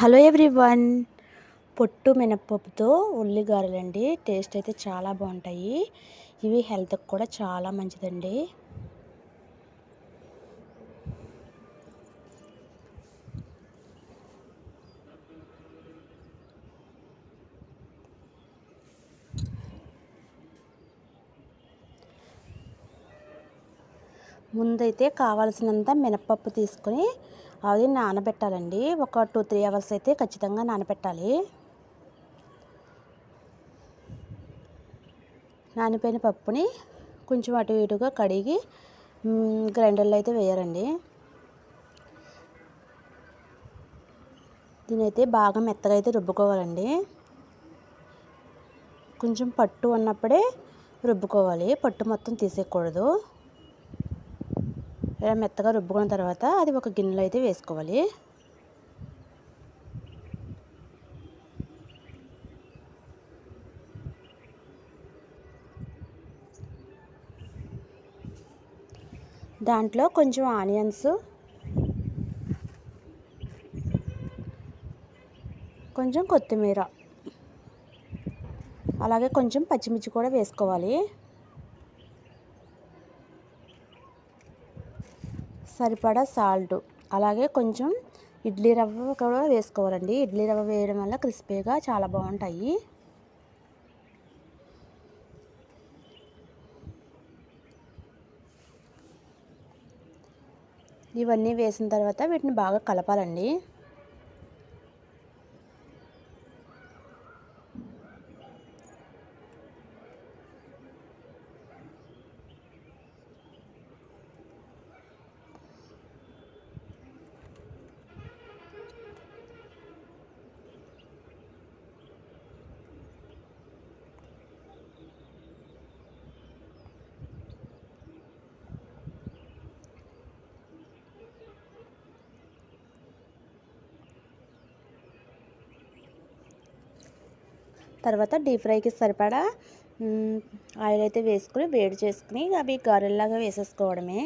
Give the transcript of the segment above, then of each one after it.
Hello everyone. పొట్టు మినప్పప్పుతో ఉల్లిగారెలండి. Taste అయితే చాలా బాగుంటాయి. ఇవి హెల్త్కి కూడా చాలా మంచిదండి. ముందైతే కావాల్సినంత మినప్పప్పు తీసుకొని అది నానబెట్టాలండి. ఒక టూ త్రీ అవర్స్ అయితే ఖచ్చితంగా నానబెట్టాలి. నానిపోయిన పప్పుని కొంచెం అటు ఇటుగా కడిగి గ్రైండర్లో అయితే వేయాలండి. దీనైతే బాగా మెత్తగా అయితే రుబ్బుకోవాలండి. కొంచెం పట్టు ఉన్నప్పుడే రుబ్బుకోవాలి. పట్టు మొత్తం తీసేయకూడదు. ఇలా మెత్తగా రుబ్బుకున్న తర్వాత అది ఒక గిన్నెలో అయితే వేసుకోవాలి. దాంట్లో కొంచెం ఆనియన్స్ కొంచెం కొత్తిమీర అలాగే కొంచెం పచ్చిమిర్చి కూడా వేసుకోవాలి. సరిపడా సాల్ట్. అలాగే కొంచెం ఇడ్లీ రవ్వ కూడా వేసుకోవాలండి. ఇడ్లీ రవ్వ వేయడం వల్ల క్రిస్పీగా చాలా బాగుంటాయి. ఇవన్నీ వేసిన తర్వాత వీటిని బాగా కలపాలండి. తర్వాత డీప్ ఫ్రైకి సరిపడా ఆయిల్ అయితే వేసుకుని వేడి చేసుకుని అవి గారెల్లాగా వేసేసుకోవడమే.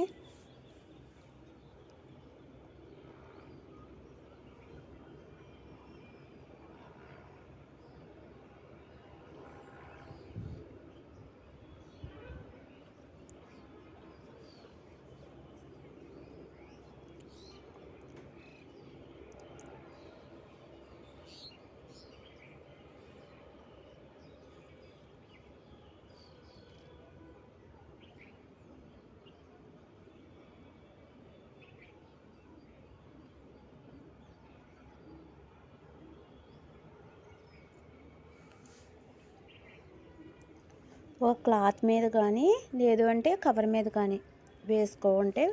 ఒక క్లాత్ మీద కానీ లేదు అంటే కవర్ మీద కానీ వేసుకోంటే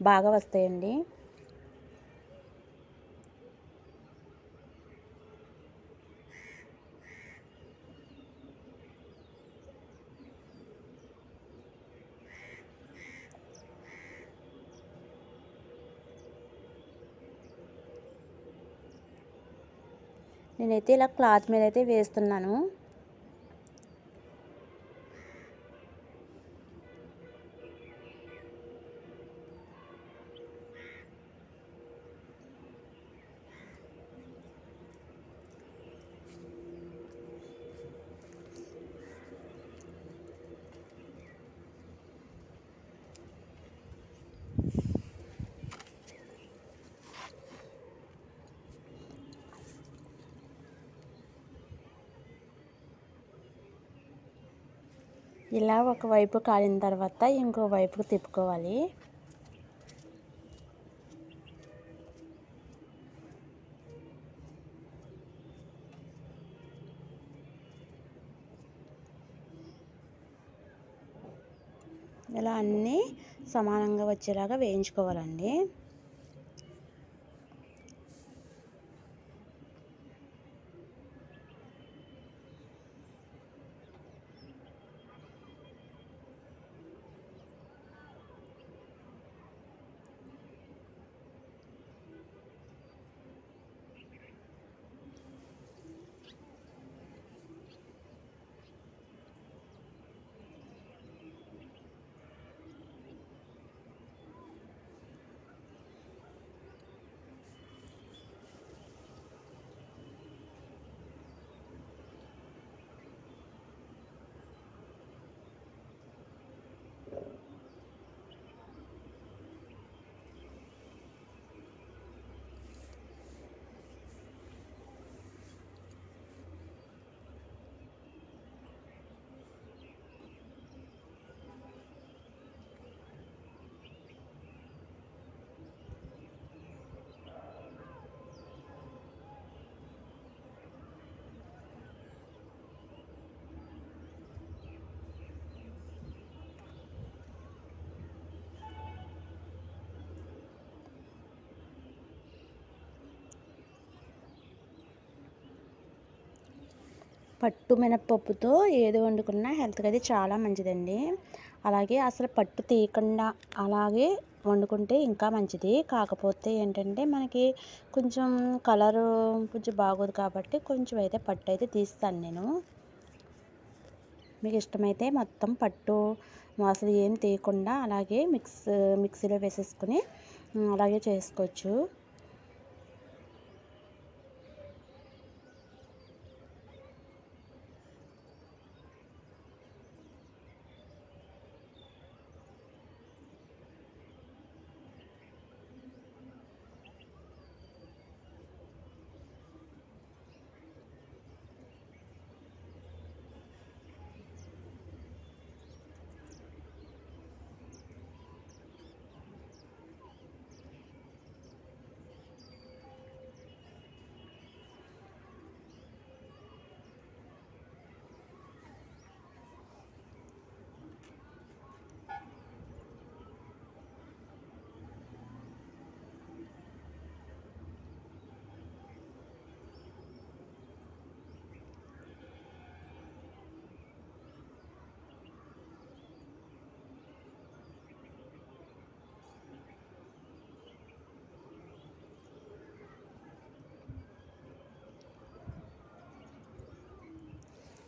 బాగా వస్తాయండి. నేనైతే ఇలా క్లాత్ మీద అయితే వేస్తున్నాను. ఇలా ఒకవైపు కాలిన తర్వాత ఇంకో వైపుకు తిప్పుకోవాలి. ఇలా అన్నీ సమానంగా వచ్చేలాగా వేయించుకోవాలండి. పట్టు మినప్పప్పుతో ఏది వండుకున్నా హెల్త్కి అయితే చాలా మంచిదండి. అలాగే అసలు పట్టు తీయకుండా అలాగే వండుకుంటే ఇంకా మంచిది. కాకపోతే ఏంటంటే మనకి కొంచెం కలరు కొంచెం బాగోదు కాబట్టి కొంచెం అయితే పట్టు అయితే తీస్తాను నేను. మీకు ఇష్టమైతే మొత్తం పట్టు అసలు ఏం తీయకుండా అలాగే మిక్స్ మిక్సీలో వేసేసుకుని అలాగే చేసుకోవచ్చు.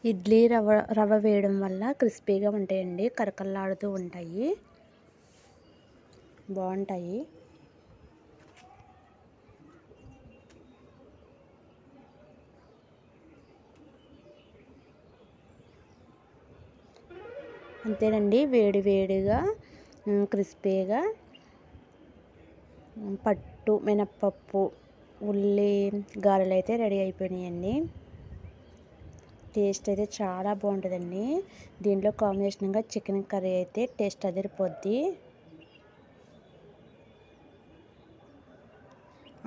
ఇడ్లీ రవ్వ రవ్వ వేయడం వల్ల క్రిస్పీగా ఉంటాయండి. కరకల్లాడుతూ ఉంటాయి. బాగుంటాయి. అంతేనండి. వేడి వేడిగా క్రిస్పీగా పట్టు మినప్పప్పు ఉల్లి గారెలు అయితే రెడీ అయిపోయినాయండి. టేస్ట్ అయితే చాలా బాగుంటుందండి. దీంట్లో కాంబినేషన్గా చికెన్ కర్రీ అయితే టేస్ట్ అదిరిపోద్ది.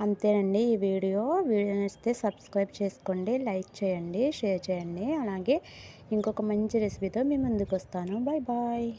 అంతేనండి ఈ వీడియో. వీడియో నచ్చితే సబ్స్క్రైబ్ చేసుకోండి లైక్ చేయండి షేర్ చేయండి. అలాగే ఇంకొక మంచి రెసిపీతో మీ ముందుకు వస్తాను బాయ్ బాయ్.